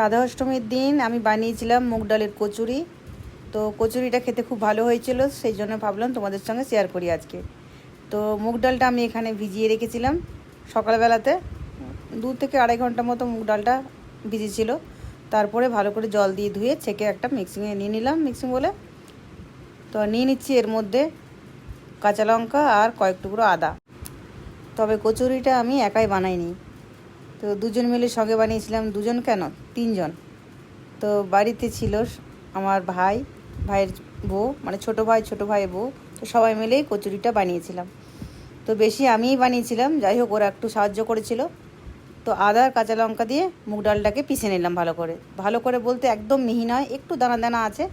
রাধা অষ্টমীর দিন আমি বানিয়েছিলাম মুগ ডালের কচুরি। তো কচুরিটা খেতে খুব ভালো হয়েছিল, সেই জন্য ভাবলাম তোমাদের সঙ্গে শেয়ার করি আজকে। তো মুগ ডালটা আমি এখানে ভিজিয়ে রেখেছিলাম সকালবেলাতে। দু থেকে আড়াই ঘণ্টা মতো মুগ ডালটা ভিজেছিল। তারপরে ভালো করে জল দিয়ে ধুয়ে ছেঁকে একটা মিক্সিংয়ে নিয়ে নিলাম মিক্সিং বলে। তো নিয়ে নিচ্ছি এর মধ্যে কাঁচা লঙ্কা আর কয়েক টুকরো আদা। তবে কচুরিটা আমি একাই বানাইনি। তো দুজন মিলে সঙ্গে বানিয়েছিলাম। দুজন কেন? তিনজন। তো বাড়িতে ছিল আমার ভাই, ভাইয়ের বউ মানে ছোট ভাই ছোট ভাই বউ। তো সবাই মিলেই কচুরিটা বানিয়েছিলাম। তো বেশি আমিই বানিয়েছিলাম, যাই হোক ওরা একটু সাহায্য করেছিল। তো আদা, কাঁচা লঙ্কা দিয়ে মুগ ডালটাকে পিষে নিলাম ভালো করে। ভালো করে বলতে একদম মিহি নয়, একটু দানা দানা আছে।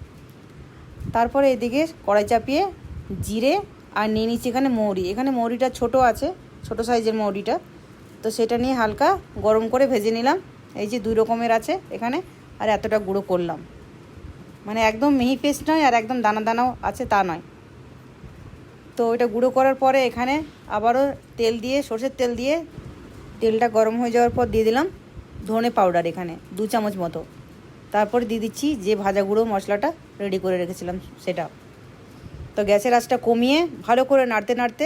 তারপরে এদিকে কড়াই চাপিয়ে জিরে আর নিয়ে নিচ্ছি এখানে মৌরি। এখানে মৌরিটা ছোট আছে, ছোট সাইজের মৌরিটা। তো সেটা নিয়ে হালকা গরম করে ভেজে নিলাম। এই যে দুই রকমের আছে এখানে, আর এতটা গুঁড়ো করলাম। মানে একদম মিহি পেস্ট নয় আর একদম দানা দানাও আছে তা নয়। তো ওইটা গুঁড়ো করার পরে এখানে আবারও তেল দিয়ে, সর্ষের তেল দিয়ে তেলটা গরম হয়ে যাওয়ার পর দিয়ে দিলাম ধনে পাউডার এখানে, দু চামচ মতো। তারপরে দিয়ে দিচ্ছি যে ভাজা গুঁড়ো মশলাটা রেডি করে রেখেছিলাম সেটা। তো গ্যাসের আঁচটা কমিয়ে ভালো করে নাড়তে নাড়তে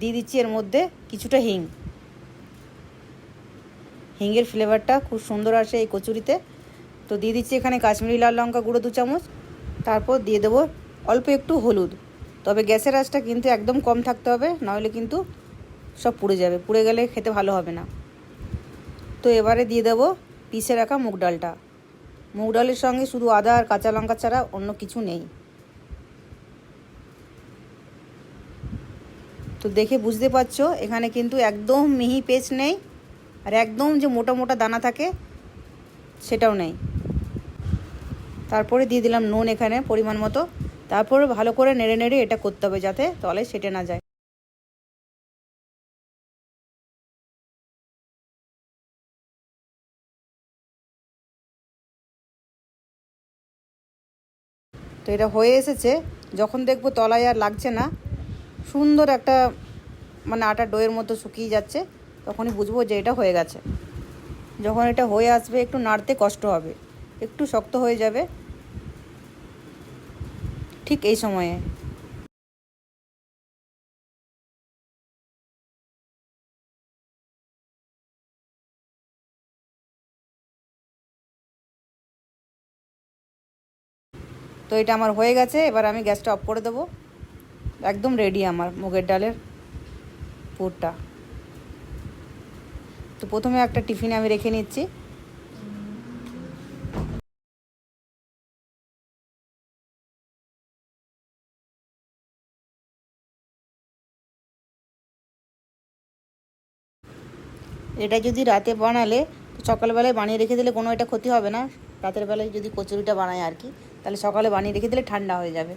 দিয়ে দিচ্ছি এর মধ্যে কিছুটা হিং। হিঙের ফ্লেভারটা খুব সুন্দর আসে এই কচুরিতে। তো দিয়ে দিচ্ছি এখানে কাশ্মীরি লাল লঙ্কা গুঁড়ো দু চামচ। তারপর দিয়ে দেবো অল্প একটু হলুদ। তবে গ্যাসের আঁচটা কিন্তু একদম কম থাকতে হবে, নাহলে কিন্তু সব পুড়ে যাবে, পুড়ে গেলে খেতে ভালো হবে না। তো এবারে দিয়ে দেবো পিষে রাখা মুগ ডালটা। মুগ ডালের সঙ্গে শুধু আদা আর কাঁচা লঙ্কা ছাড়া অন্য কিছু নেই। তো দেখে বুঝতে পারছ, এখানে কিন্তু একদম মিহি পেস্ট নেই। আর একদম যে মোটা মোটা দানা থাকে, সেটাও নেই। তারপরে দিয়ে দিলাম নুন এখানে পরিমাণ মতো। তারপরে ভালো করে নেড়ে নেড়ে এটা করতে হবে যাতে তলে সেটে না যায়। তো এটা হয়ে এসেছে। যখন দেখব তলায় আর লাগছে না, সুন্দর একটা মানে আটা ডোয়ের মতো শুকিয়ে যাচ্ছে। তখনই বুঝব যে এটা হয়ে গেছে। যখন এটা হয়ে আসবে, একটু নাড়তে কষ্ট হবে। একটু শক্ত হয়ে যাবে। ঠিক এই সময়ে। তো এটা আমার হয়ে গেছে, এবার আমি গ্যাসটা অফ করে দেবো। একদম রেডি আমার মুগের ডালের পুরটা। তো প্রথমে একটা টিফিনে আমি রেখে নিচ্ছি। এটা যদি রাতে বানালে সকালবেলায় বানিয়ে রেখে দিলে কোনো এটা ক্ষতি হবে না। রাতের বেলায় যদি কচুরিটা বানায় আর কি, তাহলে সকালে বানিয়ে রেখে দিলে ঠান্ডা হয়ে যাবে।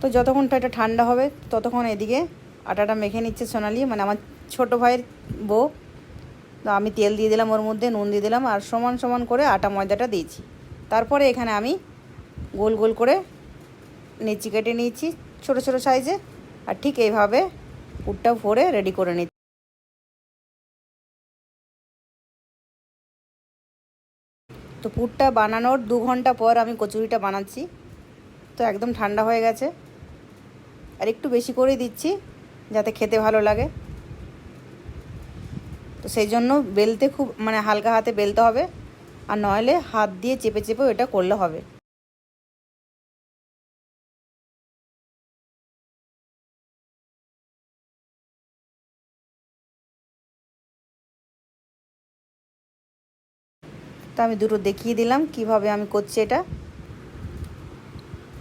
তো যতক্ষণটা এটা ঠান্ডা হবে, ততক্ষণ এদিকে আটাটা মেখে নিচ্ছে সোনালি মানে আমার ছোটো ভাইয়ের বউ। তো আমি তেল দিয়ে দিলাম ওর মধ্যে, নুন দিয়ে দিলাম আর সমান সমান করে আটা ময়দাটা দিয়েছি। তারপরে এখানে আমি গোল গোল করে নেচি কেটে নিয়েছি ছোটো ছোটো সাইজে আর ঠিক এইভাবে পুরটা ভরে রেডি করে নিচ্ছি। তো পুরটা বানানোর দু ঘণ্টা পর আমি কচুরিটা বানাচ্ছি। তো একদম ঠান্ডা হয়ে গেছে। আর একটু বেশি করেই দিচ্ছি যাতে খেতে ভালো লাগে। সেই জন্য বেলতে খুব মানে হালকা হাতে বেলতে হবে। আর নইলে হাত দিয়ে চেপে চেপে এটা করলে হবে। আমি দুটো দেখিয়ে দিলাম কীভাবে আমি করছি এটা।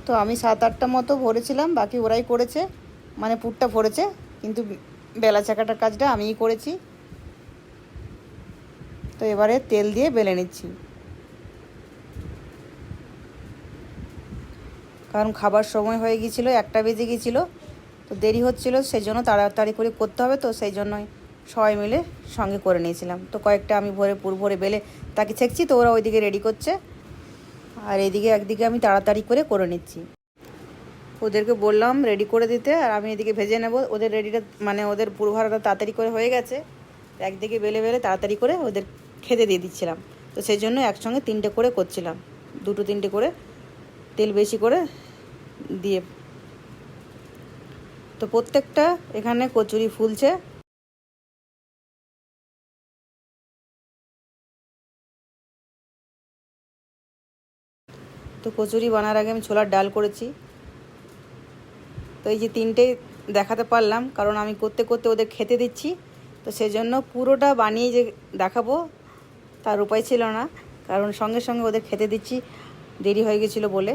তো আমি সাত আটটা মতো ভরেছিলাম, বাকি ওরাই করেছে। মানে পুরটা ভরেছে, কিন্তু বেলা চাকাটার কাজটা আমিই করেছি। তো এবারে তেল দিয়ে বেলে নিচ্ছি। কারণ খাবার সময় হয়ে গিয়েছিল, একটা বেজে গিয়েছিল, তো দেরি হচ্ছিল সেই জন্য তাড়াতাড়ি করে করতে হবে, তো সেই জন্যই সবাই মিলে সঙ্গে করে নিয়েছিলাম। তো কয়েকটা আমি ভরে পুর ভরে বেলে তাকে ছেঁকছি, তো ওরা ওইদিকে রেডি করছে। আর এদিকে একদিকে আমি তাড়াতাড়ি করে করে নিচ্ছি। ওদেরকে বললাম রেডি করে দিতে, আর আমি এদিকে ভেজে নেব। ওদের রেডিটা মানে ওদের পুরো ভাড়াটা তাড়াতাড়ি করে হয়ে গেছে। একদিকে বেলে বেলে তাড়াতাড়ি করে ওদের খেতে দিয়ে দিচ্ছিলাম। তো সেই জন্য একসঙ্গে তিনটে করে করছিলাম। দুটো তিনটে করে তেল বেশি করে দিয়ে। তো প্রত্যেকটা এখানে কচুরি ফুলছে। তো কচুরি বানার আগে আমি ছোলার ডাল করেছি। তো এই যে তিনটে দেখাতে পারলাম, কারণ আমি করতে করতে ওদের খেতে দিচ্ছি। তো সেজন্য পুরোটা বানিয়ে যে দেখাবো তার উপায় ছিল না। কারণ সঙ্গে সঙ্গে ওদের খেতে দিচ্ছি। দেরি হয়ে গেছিল বলে।